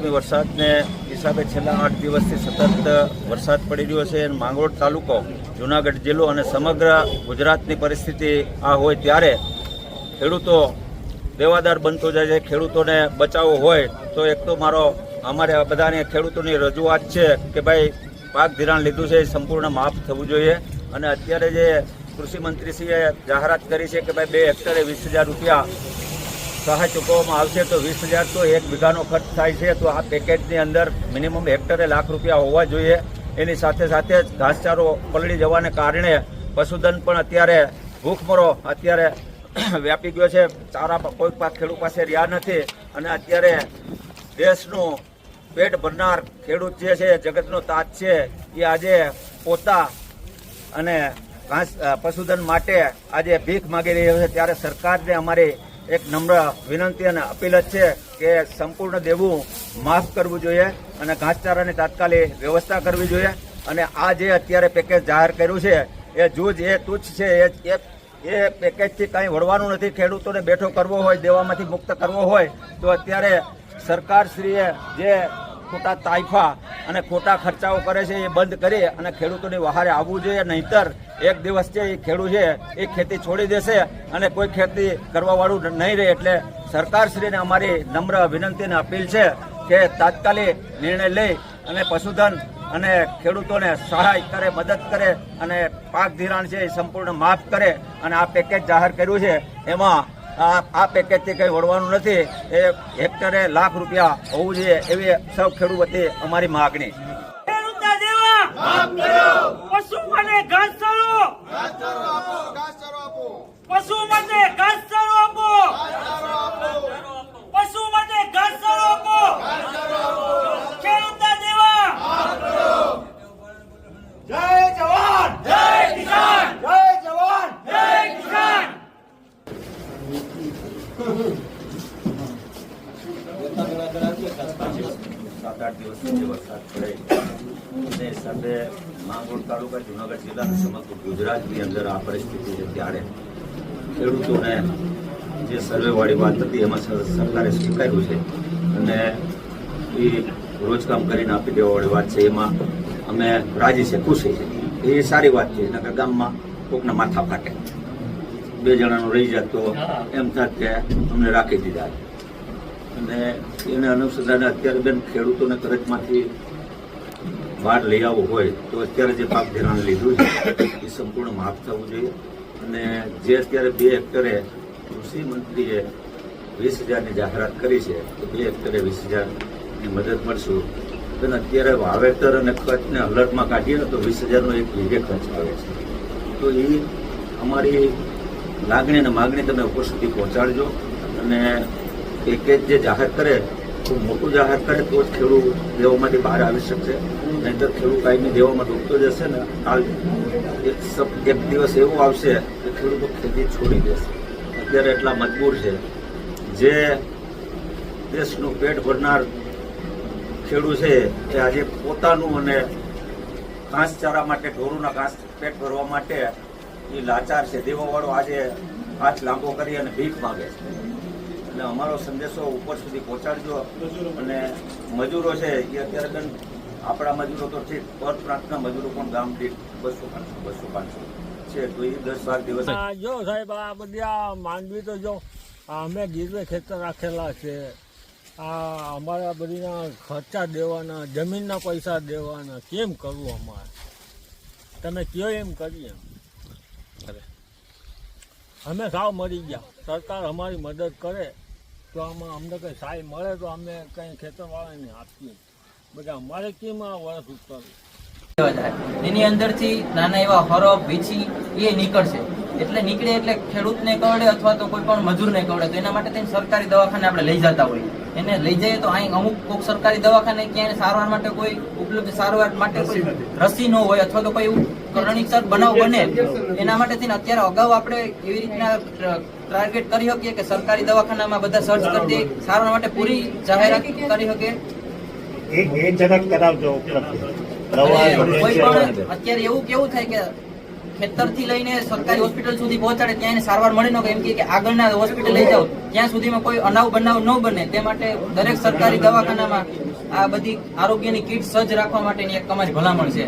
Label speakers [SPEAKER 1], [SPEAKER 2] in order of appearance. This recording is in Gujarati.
[SPEAKER 1] કમોસમી વરસાદને હિસાબે છેલ્લા આઠ દિવસથી સતત વરસાદ પડી રહ્યો છે અને માંગરોળ તાલુકો, જુનાગઢ જિલ્લો અને સમગ્ર ગુજરાતની પરિસ્થિતિ આ હોય ત્યારે ખેડૂતો દેવાદાર બનતો જાય છે. ખેડૂતોને બચાવવો હોય તો એક તો મારો, અમારે બધાને ખેડૂતોની રજૂઆત છે કે ભાઈ પાક ધિરાણ લીધું છે, એ સંપૂર્ણ માફ થવું જોઈએ. અને અત્યારે જે કૃષિ મંત્રીશ્રીએ જાહેરાત કરી છે કે ભાઈ બે હેક્ટરે વીસ હજાર રૂપિયા સહાય ચૂકવવામાં આવશે તો વીસ હજાર તો એક વીઘાનો ખર્ચ થાય છે. તો આ પેકેજની અંદર મિનિમમ હેક્ટરે લાખ રૂપિયા હોવા જોઈએ. એની સાથે સાથે ઘાસચારો પલળી જવાને કારણે પશુધન પણ અત્યારે ભૂખમરો અત્યારે વ્યાપી ગયો છે. ચારા કોઈ પાક ખેડૂત પાસે રહ્યા નથી. અને અત્યારે દેશનું પેટ ભરનાર ખેડૂત જે છે, જગતનો તાજ છે, એ આજે પોતા અને ઘાસ પશુધન માટે આજે ભીખ માગી રહ્યો છે. ત્યારે સરકારને અમારી એક નમ્ર વિનંતી અને અપીલ જ છે કે સંપૂર્ણ દેવું માફ કરવું જોઈએ અને ઘાસચારાની તાત્કાલિક વ્યવસ્થા કરવી જોઈએ. અને આ જે અત્યારે પેકેજ જાહેર કર્યું છે, એ જૂજ, એ તુચ્છ છે, એ એ- પેકેજથી કાંઈ વળવાનું નથી. ખેડૂતોને બેઠો કરવો હોય, દેવામાંથી મુક્ત કરવો હોય, તો અત્યારે સરકારશ્રીએ જે ખોટા તાઇફા અને ખોટા ખર્ચાઓ કરે છે એ બંધ કરી અને ખેડૂતોની વહારે આવવું જોઈએ. નહીતર એક દિવસ છે એ ખેડૂત છે, એ ખેતી છોડી દેશે અને કોઈ ખેતી કરવાવાળું નહીં રહે. એટલે સરકારશ્રીને અમારી નમ્ર વિનંતી અને અપીલ છે કે તાત્કાલિક નિર્ણય લઈ અને પશુધન અને ખેડૂતોને સહાય કરે, મદદ કરે અને પાક ધિરાણ છે એ સંપૂર્ણ માફ કરે અને આ પેકેજ જાહેર કર્યું છે. એમાં આ આ પેકેજથી કંઈ વળવાનું નથી. એ હેક્ટરે લાખ રૂપિયા હોવું જોઈએ એવી સૌ ખેડૂત વતી અમારી માગણી.
[SPEAKER 2] પશુ માટે ઘાસચારો પશુ આપો. આપો. દેવા જય જવાન જય કિસાન જય જવાન જય કિસાન
[SPEAKER 1] સાત આઠ દિવસ સુધી વરસાદ પડે અને હિસાબે માંગરોળ તાલુકા, જુનાગઢ જિલ્લાનું સમગ્ર ગુજરાતની અંદર આ પરિસ્થિતિ છે ત્યારે ખેડૂતોને જે સર્વેવાળી વાત હતી, એમાં સરકારે સ્વીકાર્યું છે. અને એ રોજકામ કરીને આપી દેવાવાળી વાત છે, એમાં અમે રાજી છે, ખુશી છે. એ સારી વાત છે, નકર ગામમાં કોકના માથા ફાટે. બે જણાનું રહી જાય તો એમ થાત કે અમને રાખી દીધા. અને એને અનુસંધાને અત્યારે બેન ખેડૂતોને કરજમાંથી બહાર લઈ આવવું હોય તો અત્યારે જે પાક ધિરાણ લીધું છે, એ સંપૂર્ણ માફ થવું જોઈએ. અને જે અત્યારે બે હેક્ટરે કૃષિ મંત્રીએ વીસ હજારની જાહેરાત કરી છે, તો બે હેક્ટરે વીસ હજારની મદદ મળશું. બેન અત્યારે વાવેતર અને ખર્ચને અલર્ટમાં કાઢીએ તો વીસ હજારનો એક વીઘે ખર્ચ આવે છે. તો એ અમારી લાગણી અને માગણી તમે ઉપર સુધી પહોંચાડજો. અને પેકેજ જે જાહેર કરે ખૂબ મોટું જાહેર કરે તો જ ખેડૂત દેવામાંથી બહાર આવી શકશે. નહીં તો ખેડૂત કાયમી દેવામાં ડૂબતો જશે ને કાલ એક એક દિવસ એવો આવશે કે ખેડૂતો ખેતી છોડી દેશે. અત્યારે એટલા મજબૂર છે. જે દેશનું પેટ ભરનાર ખેડૂત છે એ આજે પોતાનું અને ઘાસચારા માટે, ઢોરોના ઘાસ પેટ ભરવા માટે એ લાચાર છે. દેવાવાળો આજે હાથ લાંબો કરી અને ભીખ માગે છે. એટલે અમારો સંદેશો ઉપર સુધી પહોંચાડજો. અને મજૂરો છે એ અત્યારે બેન આપણા મજૂરો તો ઠીક પર પ્રાંતના મજૂરો પણ ગામ દીઠ બસો પાંચસો બસો પાંચસો છે. તો એ દસ બાર દિવસ
[SPEAKER 3] આ જો સાહેબ આ બધી આ માંડવી તો જો આ અમે ગીરવે ખેતર રાખેલા છે. આ અમારા બધીના ખર્ચા દેવાના જમીનના પૈસા દેવાના કેમ કરવું અમારે? તમે કયો એમ કરીએ અમે સાવ મરી ગયા. સરકાર અમારી મદદ કરે. તો આમાં અમને કંઈ સહાય મળે તો અમે કંઈ ખેતરવાળાને આપીએ. બધા અમારે કેમ આ વર્ષ ઉતરવું
[SPEAKER 4] એની અંદરથી નાના એવા હરફ વીછી એ નીકળશે. એટલે નીકળે એટલે ખેડૂતને કવડે અથવા તો કોઈ પણ મજૂરને કવડે તો એના માટે થઈને સરકારી દવાખાને આપણે લઈ જતા હોય. એને લઈ જઈએ તો અહીં અમુક કોઈક સરકારી દવાખાને ક્યાંય સારવાર માટે કોઈ ઉપલબ્ધ સારવાર માટે કોઈ રસી ન હોય અથવા તો કોઈ એવું કરણીસર બનાવ બને. એના માટે થઈને અત્યારે અગાઉ આપણે એવી રીતના ટાર્ગેટ કરી શકીએ કે સરકારી દવાખાનામાં બધા સર્ચ કરી સારવાર માટે પૂરી જાહેરાત કરી
[SPEAKER 5] એક કરાવજો.
[SPEAKER 4] પણ અત્યારે એવું કેવું થાય કે ખેતરથી લઈને સરકારી હોસ્પિટલ સુધી પહોંચાડે ત્યાં એને સારવાર મળે ન એમ કે આગળના હોસ્પિટલ લઈ જાઓ ત્યાં સુધીમાં કોઈ અનાવ બનાવ ન બને. તે માટે દરેક સરકારી દવાખાનામાં આ બધી આરોગ્યની કીટ સજ્જ રાખવા માટેની એક અમારી ભલામણ છે.